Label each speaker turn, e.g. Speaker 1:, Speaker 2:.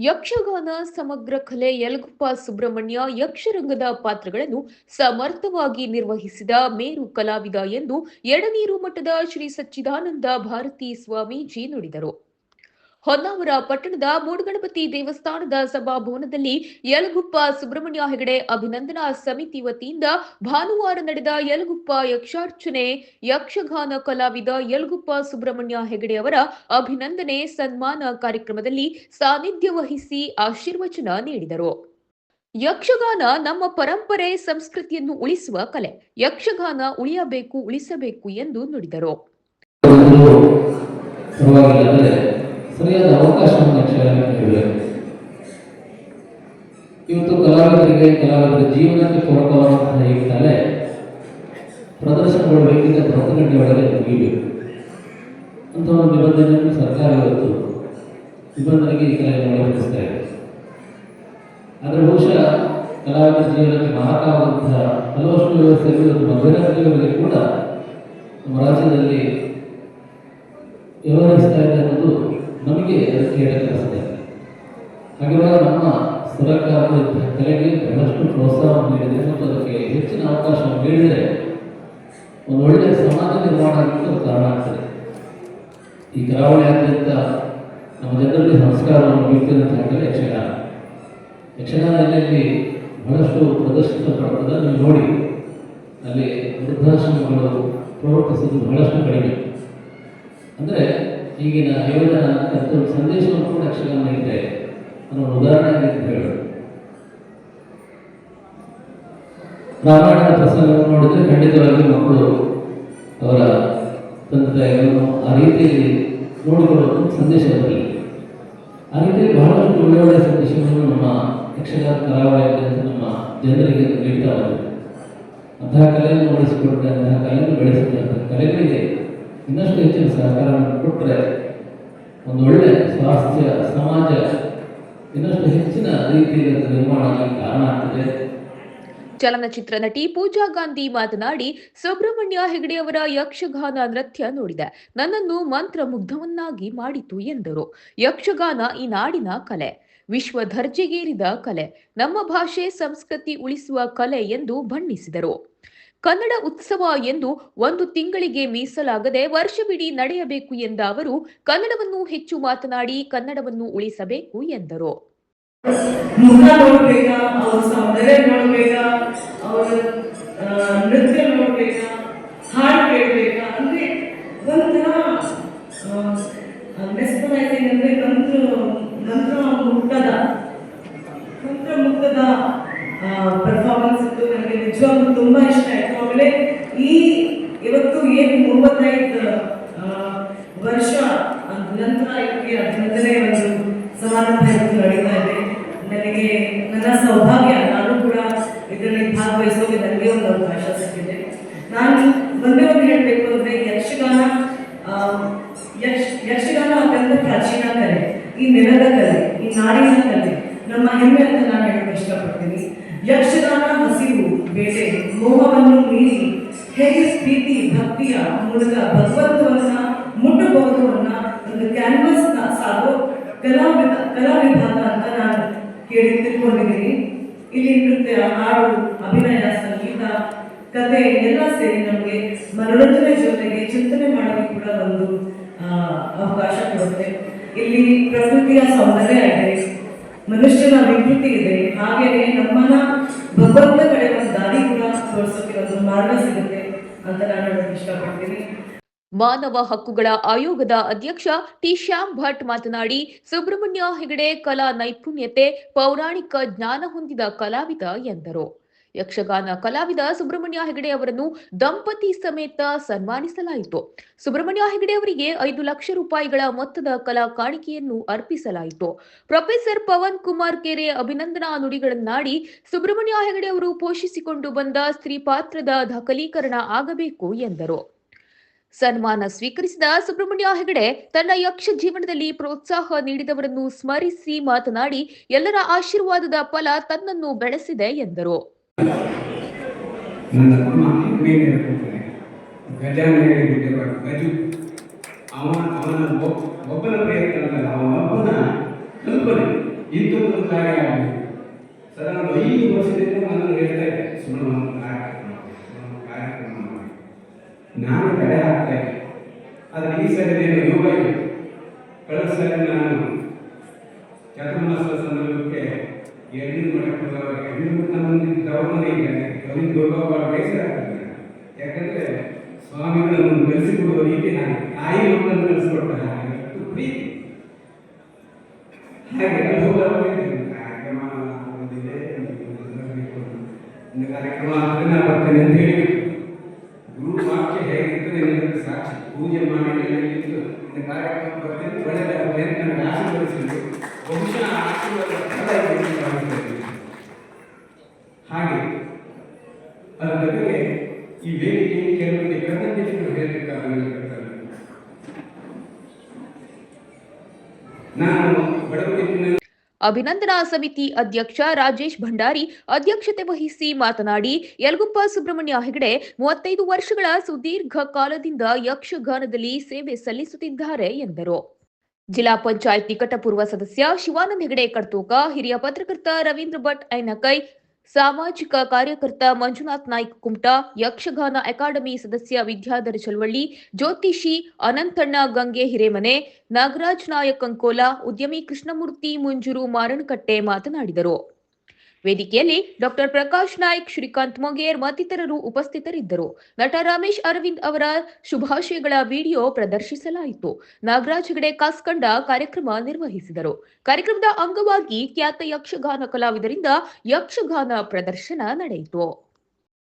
Speaker 1: ಯಕ್ಷಗಾನ ಸಮಗ್ರ ಕಲೆ, ಯಲಗುಪ್ಪ ಸುಬ್ರಹ್ಮಣ್ಯ ಯಕ್ಷರಂಗದ ಪಾತ್ರಗಳನ್ನು ಸಮರ್ಥವಾಗಿ ನಿರ್ವಹಿಸಿದ ಮೇರು ಕಲಾವಿದ ಎಂದು ಎಡನೀರು ಮಠದ ಶ್ರೀ ಸಚ್ಚಿದಾನಂದ ಭಾರತಿ ಸ್ವಾಮೀಜಿ ನುಡಿದರು. ಹೊನ್ನಾವರ ಪಟ್ಟಣದ ಮೂಡಗಣಪತಿ ದೇವಸ್ಥಾನದ ಸಭಾಭವನದಲ್ಲಿ ಯಲಗುಪ್ಪ ಸುಬ್ರಹ್ಮಣ್ಯ ಹೆಗಡೆ ಅಭಿನಂದನಾ ಸಮಿತಿ ವತಿಯಿಂದ ಭಾನುವಾರ ನಡೆದ ಯಲಗುಪ್ಪ ಯಕ್ಷಾರ್ಚನೆ, ಯಕ್ಷಗಾನ ಕಲಾವಿದ ಯಲಗುಪ್ಪ ಸುಬ್ರಹ್ಮಣ್ಯ ಹೆಗಡೆ ಅವರ ಅಭಿನಂದನೆ, ಸನ್ಮಾನ ಕಾರ್ಯಕ್ರಮದಲ್ಲಿ ಸಾನ್ನಿಧ್ಯ ವಹಿಸಿ ಆಶೀರ್ವಚನ ನೀಡಿದರು. ಯಕ್ಷಗಾನ ನಮ್ಮ ಪರಂಪರೆ, ಸಂಸ್ಕೃತಿಯನ್ನು ಉಳಿಸುವ ಕಲೆ. ಯಕ್ಷಗಾನ ಉಳಿಯಬೇಕು, ಉಳಿಸಬೇಕು ಎಂದು ನುಡಿದರು.
Speaker 2: ಸರಿಯಾದ ಅವಕಾಶವನ್ನು ನೀಡಬೇಕು ಇವತ್ತು ಕಲಾವಿದರಿಗೆ, ಕಲಾವಿದರ ಜೀವನಕ್ಕೆ ಪೂರಕವಾದಂತಹ ಈ ಕಲೆ ಪ್ರದರ್ಶನಗೊಳ್ಳಬೇಕಿದ್ದ ಭರತಗಂಡಿ ಒಳಗೆ ಮುಗಿಬೇಕು ಅಂತ ಒಂದು ನಿಬಂಧನೆಯನ್ನು ಸರ್ಕಾರ ಇವತ್ತು ನಿಬಂಧನೆಗೆ ಈ ಕಲೆಯನ್ನು ಒಳಪಡಿಸ್ತಾ ಇದೆ ಆದರೆ ಬಹುಶಃ ಕಲಾವಿದರ ಜೀವನಕ್ಕೆ ಮಾರಕವಾದಂತಹ ಹಲವಷ್ಟು ವ್ಯವಸ್ಥೆಗಳು ಇವತ್ತು ಕೂಡ ನಮ್ಮ ರಾಜ್ಯದಲ್ಲಿ ವ್ಯವಹರಿಸ್ತಾ ಇದೆ ಅದಕ್ಕೆ ಹೇಳಕ್ಕಾಗ್ತದೆ ಹಾಗಿರುವಾಗ ನಮ್ಮ ಸರ್ಕಾರದ ಕಲೆಗೆ ಬಹಳಷ್ಟು ಪ್ರೋತ್ಸಾಹವನ್ನು ನೀಡಿದೆ ಮತ್ತು ಅದಕ್ಕೆ ಹೆಚ್ಚಿನ ಅವಕಾಶವನ್ನು ನೀಡಿದರೆ ಒಂದು ಒಳ್ಳೆಯ ಸಮಾಜ ನಿರ್ಮಾಣ ಆಗಲಿಕ್ಕೆ ಕಾರಣ ಆಗ್ತದೆ. ಈ ಕರಾವಳಿಯಾದ್ಯಂತ ನಮ್ಮ ಜನರಲ್ಲಿ ಸಂಸ್ಕಾರವನ್ನು ಬೀಳ್ತಿರುವಂತಹ ಕಲೆ ಯಕ್ಷಗಾನ. ಯಕ್ಷಗಾನ ಅಲ್ಲಿ ಬಹಳಷ್ಟು ಪ್ರದರ್ಶಿತ ನೀವು ನೋಡಿ. ಅಲ್ಲಿ ವೃದ್ಧಾಶ್ರಮಗಳು ಪ್ರವರ್ತಿಸಿದ್ದು ಬಹಳಷ್ಟು ಕಡಿಮೆ. ಅಂದರೆ ಈಗಿನ ಯೋಜನ ಒಂದು ಸಂದೇಶವನ್ನು ಕೂಡ ಯಕ್ಷಗಾನ ಇದೆ ಅನ್ನೋ ಉದಾಹರಣೆ ಹೇಳೋದು. ರಾಮಾಯಣದ ಪ್ರಸಂಗವನ್ನು ನೋಡಿದ್ರೆ ಖಂಡಿತವಾಗಿ ಮಕ್ಕಳು ಅವರ ತಂದೆ ತಾಯಿಗಳನ್ನು ಆ ರೀತಿಯಲ್ಲಿ ನೋಡಿಕೊಳ್ಳೋದು ಸಂದೇಶ ಬರಲಿ. ಆ ರೀತಿಯಲ್ಲಿ ಬಹಳಷ್ಟು ಒಳ್ಳೆ ಒಳ್ಳೆಯ ಸಂದೇಶಗಳನ್ನು ನಮ್ಮ ಯಕ್ಷಗಾನ ಕರಾವಳಿಯಲ್ಲಿ ನಮ್ಮ ಜನರಿಗೆ ನೀಡ್ತಾ ಬಂದಿದೆ. ಅಂತಹ ಕಲೆಯನ್ನು ಉಳಿಸಿಕೊಂಡ್ರೆ ಅಂತಹ ಕಲೆಯನ್ನು ಬೆಳೆಸಿದ್ರೆ ಅಂತಹ ಕಲೆಗಳಿಗೆ ಇನ್ನಷ್ಟು ಹೆಚ್ಚಿನ ಸಹಕಾರವನ್ನು ಕೊಟ್ಟರೆ ಒಂದು ಒಳ್ಳೆ ಸ್ವಾಸ್ಥ್ಯ ಸಮಾಜ ಇನ್ನಷ್ಟು ಹೆಚ್ಚಿನ
Speaker 1: ಚಲನಚಿತ್ರ ನಟಿ ಪೂಜಾ ಗಾಂಧಿ ಮಾತನಾಡಿ, ಸುಬ್ರಹ್ಮಣ್ಯ ಹೆಗಡೆಯವರ ಯಕ್ಷಗಾನ ನೃತ್ಯ ನೋಡಿದೆ. ನನ್ನನ್ನು ಮಂತ್ರ ಮುಗ್ಧವನ್ನಾಗಿ ಮಾಡಿತು ಎಂದರು. ಯಕ್ಷಗಾನ ಈ ನಾಡಿನ ಕಲೆ. ವಿಶ್ವ ದರ್ಜೆಗೇರಿದ ಕಲೆ. ನಮ್ಮ ಭಾಷೆ ಸಂಸ್ಕೃತಿ ಉಳಿಸುವ ಕಲೆ ಎಂದು ಬಣ್ಣಿಸಿದರು. ಕನ್ನಡ ಉತ್ಸವ ಎಂದು ಒಂದು ತಿಂಗಳಿಗೆ ಮೀಸಲಾಗದೆ ವರ್ಷವಿಡೀ ನಡೆಯಬೇಕು ಎಂದ ಅವರು, ಕನ್ನಡವನ್ನು ಹೆಚ್ಚು ಮಾತನಾಡಿ ಕನ್ನಡವನ್ನು ಉಳಿಸಬೇಕು ಎಂದರು.
Speaker 3: ಮುಖ ನೋಡ್ಬೇಕಾ, ಅವ್ರ ಸೌಂದರ್ಯ ನೋಡ್ಬೇಕಾ, ಅವ್ರ ನೃತ್ಯ ನೋಡ್ಬೇಕಾ, ಹಾಡು ಕೇಳ್ಬೇಕಾ, ಅಂದ್ರೆ ಒಂಥರ ಮೆಸ್ಮರೈಸಿಂಗ್ ಅಂದ್ರೆ ಮಂತ್ರ ಮಂತ್ರ ಮುಕ್ತದ ಮಂತ್ರ ಮುಕ್ತದ ಪರ್ಫಾರ್ಮೆನ್ಸ್ ಇತ್ತು. ನನಗೆ ನಿಜವಾಗ್ಲೂ ತುಂಬಾ ಇಷ್ಟ ಆಯ್ತು. ಆಮೇಲೆ ಈ ಇವತ್ತು ಏನು ಮೂವತ್ತೈದು ವರ್ಷ ನಂತರ ಇದಕ್ಕೆ ಹದಿನೈದನೇ ಒಂದು ಸಮಾರಂಭ ನಡೀತಾ ಇದೆ. ನನಗೆ ನನ್ನ ಸೌಭಾಗ್ಯ, ನಾನು ಕೂಡ ಇದರಲ್ಲಿ ಭಾಗವಹಿಸೋಕೆ ನನಗೆ ಒಂದು ಅವಕಾಶ ಸಿಕ್ಕಿದೆ. ನಾನು ಒಂದೇ ಒಂದು ಹೇಳಬೇಕು ಅಂದ್ರೆ ಯಕ್ಷಗಾನ ಯಕ್ಷ, ಯಕ್ಷಗಾನ ಅತ್ಯಂತ ಪ್ರಾಚೀನ ಕಲೆ. ಈ ನೆಲದ ಕಲೆ, ಈ ನಾಡಿನ ಕಲೆ. ನಮ್ಮ ಹೆಮ್ಮೆ ಅಂತ ನಾನು ಹೇಳಕ್ಕೆ ಇಷ್ಟಪಡ್ತೀನಿ. ಯಕ್ಷಗಾನ ಹಸಿವು ಬೇಟೆ, ಮೋಹವನ್ನು ಮೀರಿ, ಹೇಗೆ ಪ್ರೀತಿ, ಭಕ್ತಿಯ ಮೂಲಕ ಭಗವಂತವನ್ನ ಮುಟ್ಟಬಹುದು ಅನ್ನೋ ಒಂದು ಕ್ಯಾನ್ವಸ್ನ ಸಾಗೋ ಕಲಾ ಕಲಾ ಕೇಳಿ ತಿಳ್ಕೊಂಡಿದ್ದೀನಿ. ಇಲ್ಲಿ ನೃತ್ಯ, ಹಾಡು, ಅಭಿನಯ, ಸಂಗೀತ, ಕತೆ ಎಲ್ಲ ಸೇರಿ ನಮಗೆ ಮನೋರಂಜನೆ ಜೊತೆಗೆ ಚಿಂತನೆ ಮಾಡೋಕ್ಕೆ ಕೂಡ ಒಂದು ಅವಕಾಶ ಕೊಡುತ್ತೆ. ಇಲ್ಲಿ ಪ್ರಕೃತಿಯ ಸೌಂದರ್ಯ ಇದೆ, ಮನುಷ್ಯನ ವಿಕೃತಿ ಇದೆ. ಹಾಗೆಯೇ ನಮ್ಮನ್ನ ಭಗವಂತ ಕಡೆ ಒಂದು ದಾರಿ ಕೂಡ ತೋರಿಸೋಕೆ ಒಂದು ಮಾರ್ಗ ಸಿಗುತ್ತೆ ಅಂತ ನಾನು ಹೇಳೋದಕ್ಕೆ ಇಷ್ಟಪಡ್ತೀನಿ.
Speaker 1: ಮಾನವ ಹಕ್ಕುಗಳ ಆಯೋಗದ ಅಧ್ಯಕ್ಷ ಟಿ ಶ್ಯಾಮ್ ಭಟ್ ಮಾತನಾಡಿ, ಸುಬ್ರಹ್ಮಣ್ಯ ಹೆಗಡೆ ಕಲಾ ನೈಪುಣ್ಯತೆ ಪೌರಾಣಿಕ ಜ್ಞಾನ ಹೊಂದಿದ ಕಲಾವಿದ ಎಂದರು. ಯಕ್ಷಗಾನ ಕಲಾವಿದ ಸುಬ್ರಹ್ಮಣ್ಯ ಹೆಗಡೆ ಅವರನ್ನು ದಂಪತಿ ಸಮೇತ ಸನ್ಮಾನಿಸಲಾಯಿತು. ಸುಬ್ರಹ್ಮಣ್ಯ ಹೆಗಡೆ ಅವರಿಗೆ ಐದು ಲಕ್ಷ ರೂಪಾಯಿಗಳ ಮೊತ್ತದ ಕಲಾ ಕಾಣಿಕೆಯನ್ನು ಅರ್ಪಿಸಲಾಯಿತು. ಪ್ರೊಫೆಸರ್ ಪವನ್ ಕುಮಾರ್ ಕೆರೆ ಅಭಿನಂದನಾ ನುಡಿಗಳನ್ನಾಡಿ, ಸುಬ್ರಹ್ಮಣ್ಯ ಹೆಗಡೆ ಅವರು ಪೋಷಿಸಿಕೊಂಡು ಬಂದ ಸ್ತ್ರೀ ಪಾತ್ರದ ದಾಖಲೀಕರಣ ಆಗಬೇಕು ಎಂದರು. ಸನ್ಮಾನ ಸ್ವೀಕರಿಸಿದ ಸುಬ್ರಹ್ಮಣ್ಯ ಹೆಗಡೆ ತನ್ನ ಯಕ್ಷ ಜೀವನದಲ್ಲಿ ಪ್ರೋತ್ಸಾಹ ನೀಡಿದವರನ್ನು ಸ್ಮರಿಸಿ ಮಾತನಾಡಿ ಎಲ್ಲರ ಆಶೀರ್ವಾದದ ಫಲ ತನ್ನನ್ನು ಬೆಳೆಸಿದೆ ಎಂದರು.
Speaker 4: ನನ್ನ ನಾನು ತಡೆ ಹಾಕ್ತಾ. ಇದ್ದೆ ಆದರೆ ಈ ಸಲ ಏನು ಯೋಗ ಕಳೆದ ಸಲ ನಾನು ಚತುರ್ಮಾಸ ಸಂದರ್ಭಕ್ಕೆ ಎಣ್ಣೆ ಮಠಕ್ಕೆ ಹೋದಾಗ ಎಳ್ನೀರು ನಮ್ಮಲ್ಲಿ ಗೌರವ ಇದೆ. ಅವರಿಗೆ ಗೌರವ ಬೇಸರ ಆಗ್ತದೆ. ಯಾಕಂದ್ರೆ ಸ್ವಾಮಿಗಳು ನಮ್ಮನ್ನು ಬೆಳೆಸಿಕೊಡುವ ರೀತಿ ನಾನು ತಾಯಿ ಮಕ್ಕಳನ್ನು ಒಂದು ಕಾರ್ಯಕ್ರಮ ಬರ್ತೇನೆ ಅಂತ ಹೇಳಿ ಪೂಜೆ ಮಾಡಿ ನಿಂತು ಕಾರ್ಯಕ್ರಮ ಬರ್ತೀನಿ ಒಳ್ಳೆಯ ನನಗೆ ಆಶೀರ್ವದಿಸಿದ್ರು ಬಹುಶಃ ಆಶೀರ್ವಾದ. ಹಾಗೆ ಅದರ ಜೊತೆಗೆ
Speaker 1: ಅಭಿನಂದನಾ ಸಮಿತಿ ಅಧ್ಯಕ್ಷ ರಾಜೇಶ್ ಭಂಡಾರಿ ಅಧ್ಯಕ್ಷತೆ ವಹಿಸಿ ಮಾತನಾಡಿ, ಯಲಗುಪ್ಪ ಸುಬ್ರಹ್ಮಣ್ಯ ಹೆಗಡೆ ಮೂವತ್ತೈದು ವರ್ಷಗಳ ಸುದೀರ್ಘ ಕಾಲದಿಂದ ಯಕ್ಷಗಾನದಲ್ಲಿ ಸೇವೆ ಸಲ್ಲಿಸುತ್ತಿದ್ದಾರೆ ಎಂದರು. ಜಿಲ್ಲಾ ಪಂಚಾಯತ್ ನಿಕಟಪೂರ್ವ ಸದಸ್ಯ ಶಿವಾನಂದ ಹೆಗಡೆ ಕಡ್ತೂಕ ಹಿರಿಯ ಪತ್ರಕರ್ತ ರವೀಂದ್ರ ಭಟ್, ಐನಕೈ ಸಾಮಾಜಿಕ ಕಾರ್ಯಕರ್ತ ಮಂಜುನಾಥ್ ನಾಯ್ಕ ಕುಮಟಾ, ಯಕ್ಷಗಾನ ಅಕಾಡೆಮಿ ಸದಸ್ಯ ವಿದ್ಯಾಧರ ಚಳವಳ್ಳಿ, ಜ್ಯೋತಿಷಿ ಅನಂತಣ್ಣ ಗಂಗೆ ಹಿರೇಮನೆ, ನಾಗರಾಜ್ ನಾಯಕ್ ಅಂಕೋಲ, ಉದ್ಯಮಿ ಕೃಷ್ಣಮೂರ್ತಿ ಮುಂಜೂರು ಮಾರಣಕಟ್ಟೆ ಮಾತನಾಡಿದರು. ವೇದಿಕೆಯಲ್ಲಿ ಡಾಕ್ಟರ್ ಪ್ರಕಾಶ್ ನಾಯ್ಕ್, ಶ್ರೀಕಾಂತ್ ಮೊಗೇರ್ ಮತ್ತಿತರರು ಉಪಸ್ಥಿತರಿದ್ದರು. ನಟ ರಮೇಶ್ ಅರವಿಂದ್ ಅವರ ಶುಭಾಶಯಗಳ ವಿಡಿಯೋ ಪ್ರದರ್ಶಿಸಲಾಯಿತು. ನಾಗರಾಜ್ ಹೆಗಡೆ ಕಾಸ್ಕಂಡ ಕಾರ್ಯಕ್ರಮ ನಿರ್ವಹಿಸಿದರು. ಕಾರ್ಯಕ್ರಮದ ಅಂಗವಾಗಿ ಖ್ಯಾತ ಯಕ್ಷಗಾನ ಕಲಾವಿದರಿಂದ ಯಕ್ಷಗಾನ ಪ್ರದರ್ಶನ ನಡೆಯಿತು.